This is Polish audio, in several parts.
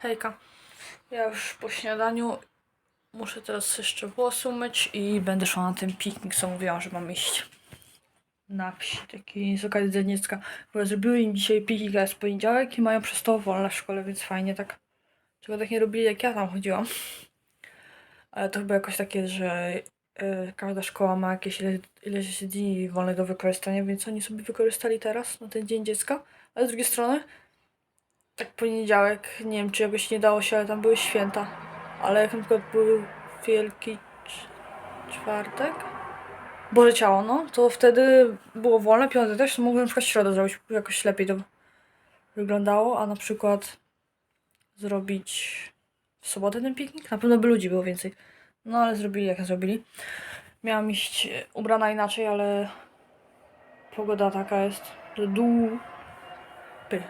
Hejka. Ja już po śniadaniu muszę teraz jeszcze włosy umyć i będę szła na ten piknik, co mówiłam, że mam iść na wsi, taki z okazji Dnia dziecka. Bo zrobiły im dzisiaj piknik, a jest poniedziałek i mają przez to wolne w szkole, więc fajnie tak. Czego tak nie robili, jak ja tam chodziłam. Ale to chyba jakoś takie, że e, każda szkoła ma jakieś ile, dni wolne do wykorzystania, więc oni sobie wykorzystali teraz na ten Dzień Dziecka. Ale z drugiej strony tak poniedziałek, nie wiem czy jakoś nie dało się, ale tam były święta. Ale jak na przykład był Wielki Cz- Czwartek, Boże Ciało, no, to wtedy było wolne, piątek też, to mogłem na przykład środę zrobić, jakoś lepiej to wyglądało, a na przykład zrobić w sobotę ten piknik, na pewno by ludzi było więcej. No ale zrobili jak zrobili. Miałam iść e, ubrana inaczej, ale pogoda taka jest, że dupy.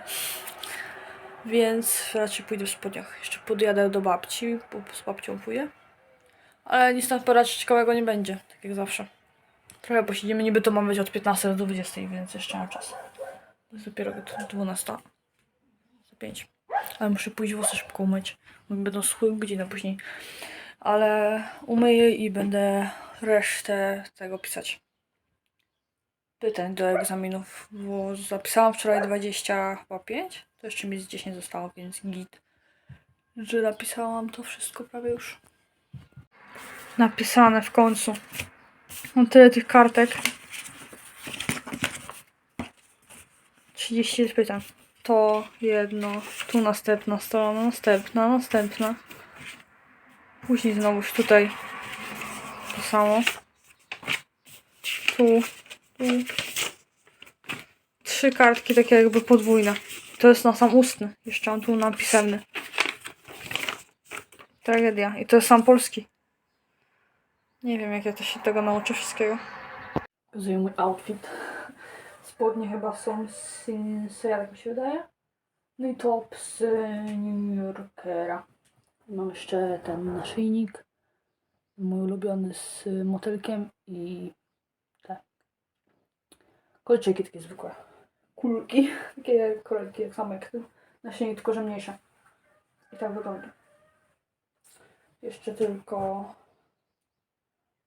Więc raczej pójdę w spodniach. Jeszcze podjadę do babci, bo z babcią pójdę. Ale nic tam porać ciekawego nie będzie, tak jak zawsze. Trochę posiedzimy, niby to ma być od 15 do 20, więc jeszcze mam czas. Jest dopiero 12. Za 5. Ale muszę pójść włosy szybko umyć. Będą schły godzinę później. Ale umyję i będę resztę tego pisać. Pytań do egzaminów, bo zapisałam wczoraj 20 chyba 5. To jeszcze mi z 10 zostało, więc git. Że napisałam to wszystko prawie już. Napisane w końcu. Mam tyle tych kartek. 30 pytań. To jedno, tu następna strona, następna, następna. Później znowuż tutaj to samo. Tu. Trzy kartki takie jakby podwójne. To jest na sam ustny. Jeszcze mam tu na pisemny. Tragedia. I to jest sam polski. Nie wiem jak ja to się tego nauczę wszystkiego. Pokazuję mój outfit. Spodnie chyba są z Sinsea, tak mi się wydaje. No i top z New Yorkera. Mam jeszcze ten naszyjnik. Mój ulubiony z motylkiem i kolczyki takie zwykłe. Kulki. Takie kolczyki, jak same jak ten naszyjnik, tylko że mniejsze. I tak wygląda. Jeszcze tylko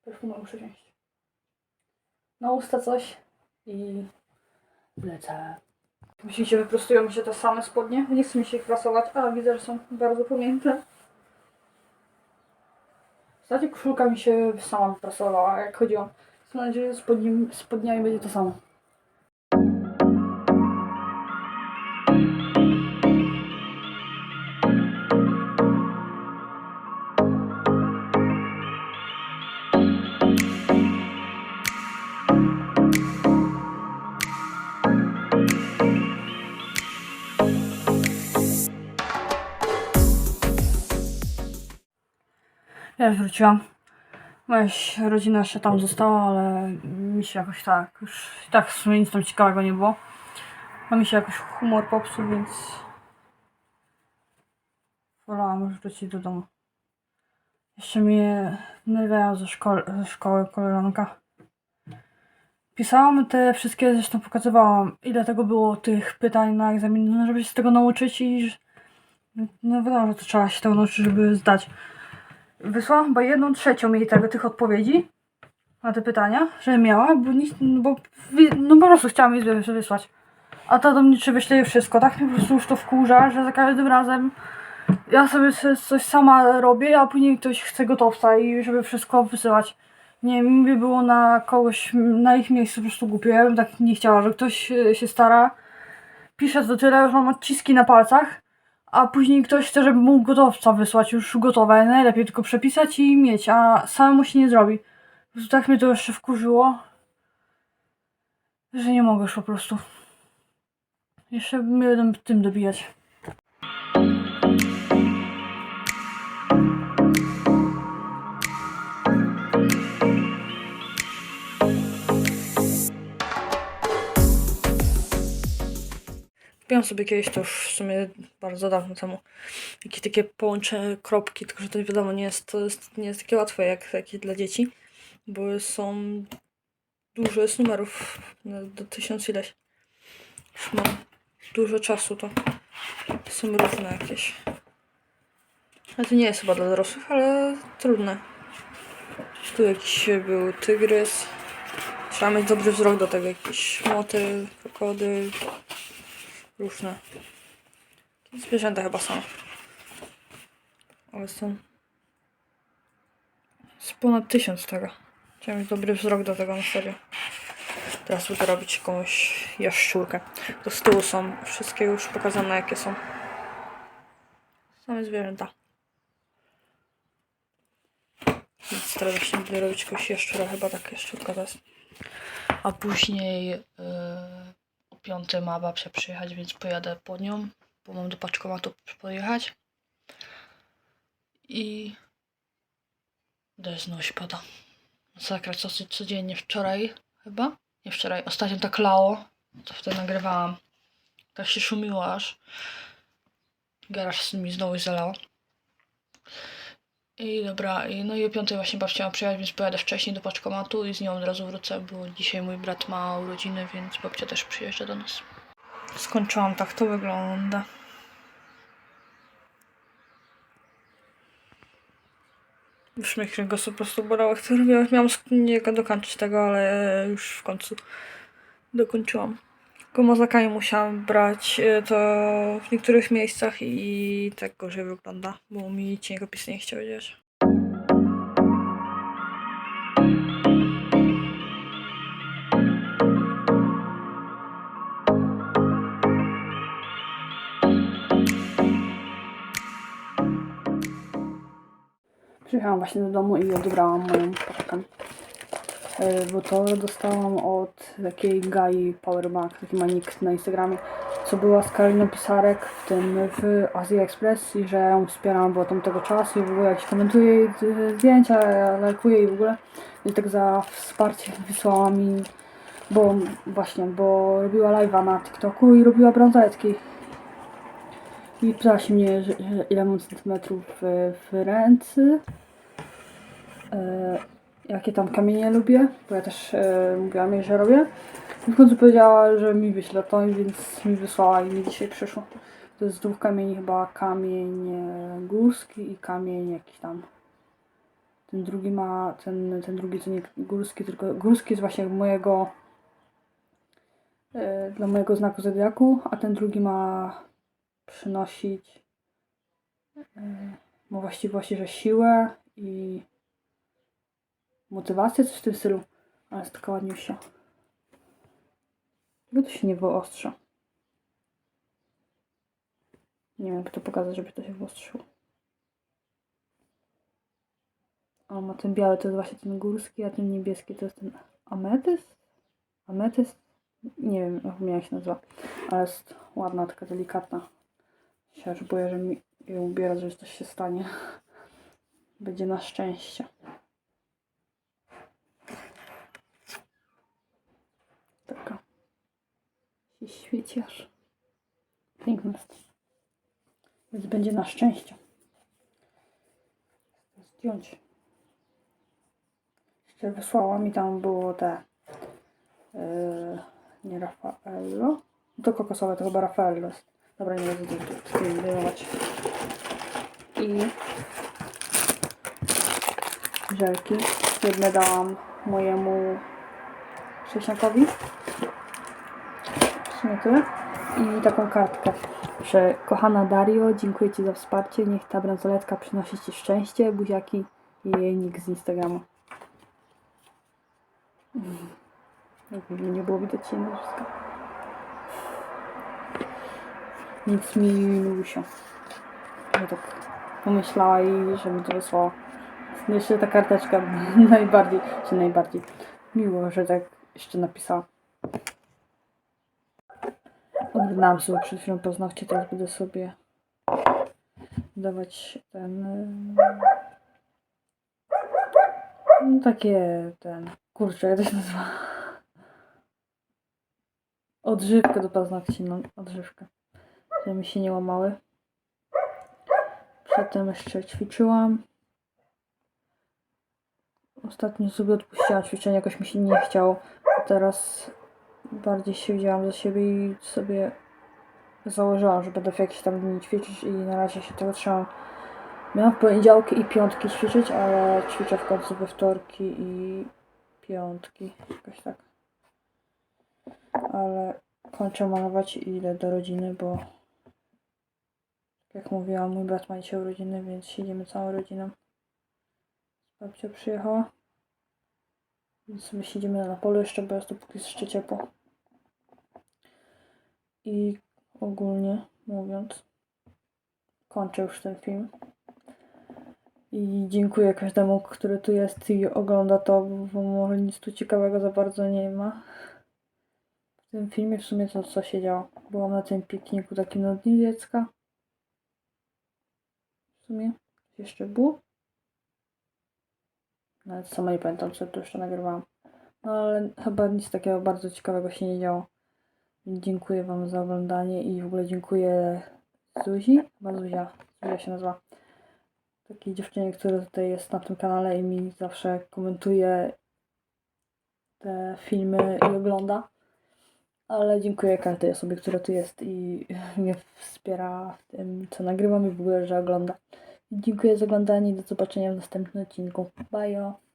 perfumę muszę wziąć. Na usta coś i lecę. Myślicie, wyprostują mi się te same spodnie? Nie chcę mi się ich prasować, a widzę, że są bardzo pomięte. Ostatnio koszulka mi się sama wyprasowała, jak chodziłam. Mam nadzieję, że spodni, spodniami będzie to samo. Ja już wróciłam. Moja rodzina jeszcze tam została, ale mi się jakoś tak, już tak w sumie nic tam ciekawego nie było. A mi się jakoś humor popsuł, więc wolałam już wrócić do domu. Jeszcze mnie nerwiają ze, ze szkoły koleżanka. Pisałam te wszystkie, zresztą pokazywałam, ile tego było tych pytań na egzamin, no, żeby się z tego nauczyć i no wiadomo, że to trzeba się tego nauczyć, żeby zdać. Wysłałam chyba jedną trzecią jej tego, tych odpowiedzi na te pytania, że miała, bo, nic, bo no po prostu chciałam jej wys- wysłać. A ta do mnie czy wyśle wszystko, tak mnie po prostu już to wkurza, że za każdym razem ja sobie coś sama robię, a później ktoś chce gotowca i żeby wszystko wysyłać. Nie wiem, mi by było na kogoś, na ich miejscu po prostu głupio. Ja bym tak nie chciała, że ktoś e, się stara, pisze to tyle, już mam odciski na palcach, a później ktoś chce, żeby mógł gotowca wysłać, już gotowe. Najlepiej tylko przepisać i mieć, a samemu się nie zrobi. Po tak mnie to jeszcze wkurzyło, że nie mogę już po prostu. Jeszcze będą tym dobijać. Kupiłam sobie kiedyś to już w sumie bardzo dawno temu. Jakieś takie połączone kropki, tylko że to wiadomo, nie jest, to jest, nie jest takie łatwe jak takie dla dzieci, bo są dużo jest numerów no, do tysiąc ileś. Już mam dużo czasu, to są różne jakieś. Ale to nie jest chyba dla dorosłych, ale trudne. Tu jakiś był tygrys. Trzeba mieć dobry wzrok do tego. Jakiś motyl, krokodyl. Różne. Zwierzęta chyba są. Ale są. Jest ponad tysiąc tego. Trzeba mieć dobry wzrok do tego na serio. Teraz będę robić jakąś jaszczurkę. To z tyłu są wszystkie już pokazane jakie są. Same zwierzęta. Więc teraz właśnie będę robić jakąś jaszczura, chyba tak jaszczurka to jest. A później yy, piątej ma babcia przyjechać, więc pojadę po nią, bo mam do paczkomatu pojechać. I deszcz znowu pada. Sakra, co codziennie wczoraj chyba? Nie wczoraj, ostatnio tak lało, to wtedy nagrywałam. Tak się szumiło aż. Garaż mi znowu zalało. I dobra, i no i o piątej właśnie babcia ma przyjechać, więc pojadę wcześniej do paczkomatu i z nią od razu wrócę, bo dzisiaj mój brat ma urodziny, więc babcia też przyjeżdża do nas. Skończyłam, tak to wygląda. Już mnie kręgosłup po prostu bolał, jak to robiłam. Miałam nie dokończyć tego, ale już w końcu dokończyłam. Tylko mozakami musiałam brać e, to w niektórych miejscach i tak gorzej wygląda, bo mi cienkopisy nie chciały działać. Przyjechałam właśnie do domu i odebrałam moją paczkę. E, Bo to dostałam od takiej Gai Powerbank, taki ma nick na Instagramie, co była z Karoliną Pisarek w tym w Azji Express i że ją wspieram, bo tam tego czasu i w ogóle jakieś komentuję jej z- zdjęcia, ja lajkuję jej w ogóle. I tak za wsparcie wysłała mi, bo właśnie, bo robiła live'a na TikToku i robiła bransoletki. I pytała się mnie, że, że ile mam centymetrów w, w ręce. E, jakie tam kamienie lubię, bo ja też e, mówiłam jej, że robię. I w końcu powiedziała, że mi wyśle to, więc mi wysłała i mi dzisiaj przyszło. To jest z dwóch kamieni chyba kamień górski i kamień jakiś tam. Ten drugi ma, ten, ten drugi to nie górski, tylko górski jest właśnie mojego, e, dla mojego znaku zodiaku, a ten drugi ma przynosić, e, ma właściwości, że siłę i motywację, coś w tym stylu. Ale jest taka ładniusia. Dlaczego to się nie wyostrza? Nie wiem, jak to pokazać, żeby to się wyostrzyło. O, ma ten biały to jest właśnie ten górski, a ten niebieski to jest ten ametyst? Ametyst? Nie wiem, jak się nazywa. Ale jest ładna, taka delikatna. Się aż boję, że mi ją ubiera, że coś się stanie. Będzie na szczęście. Taka. Się świeci aż. Piękna jest. Więc będzie na szczęście. Zdjąć. Jeszcze wysłała mi tam było te. Yy, nie Raffaello. To kokosowe to chyba Raffaello jest. Dobra, nie będę tu- tu- tu zdejmować. I żelki. Jedne dałam mojemu Krzysiakowi. I taką kartkę, że kochana Dario, dziękuję Ci za wsparcie. Niech ta bransoletka przynosi Ci szczęście, buziaki i jej nick z Instagrama. Nie było widać jej nazwiska. Nic mi Milusia. Ja tak pomyślała i że mi to wysłała. Jeszcze ta karteczka najbardziej, czy najbardziej miło, że tak jeszcze napisała. Oglądałam sobie przed chwilą paznokcie, teraz będę sobie dawać ten... ym, No takie, ten... Kurczę, jak to się nazywa? Odżywkę do paznokci, no, odżywkę. Żeby mi się nie łamały. Przedtem jeszcze ćwiczyłam. Ostatnio sobie odpuściłam ćwiczenia, jakoś mi się nie chciało. Teraz bardziej się wzięłam za siebie i sobie założyłam, że będę w jakiś tam dni ćwiczyć i na razie się tego trzymam. Miałam w poniedziałki i piątki ćwiczyć, ale ćwiczę w końcu we wtorki i piątki. Jakoś tak. Ale kończę malować i idę do rodziny, bo jak mówiłam, mój brat ma dzisiaj urodziny, więc siedzimy całą rodziną. Babcia przyjechała. Więc sobie siedzimy na polu jeszcze, bo jest tu póki jeszcze ciepło. I ogólnie mówiąc, kończę już ten film. I dziękuję każdemu, który tu jest i ogląda to, bo może nic tu ciekawego za bardzo nie ma. W tym filmie w sumie to co się działo. Byłam na tym pikniku takim na dniu dziecka. W sumie jeszcze było. Nawet sama nie pamiętam, co tu jeszcze nagrywałam. No ale chyba nic takiego bardzo ciekawego się nie działo. Dziękuję Wam za oglądanie i w ogóle dziękuję Zuzi, chyba Zuzia, Zuzia się nazywa. Takiej dziewczynie, która tutaj jest na tym kanale i mi zawsze komentuje te filmy i ogląda. Ale dziękuję każdej osobie, która tu jest i mnie wspiera w tym, co nagrywam i w ogóle, że ogląda. Dziękuję za oglądanie i do zobaczenia w następnym odcinku. Bye!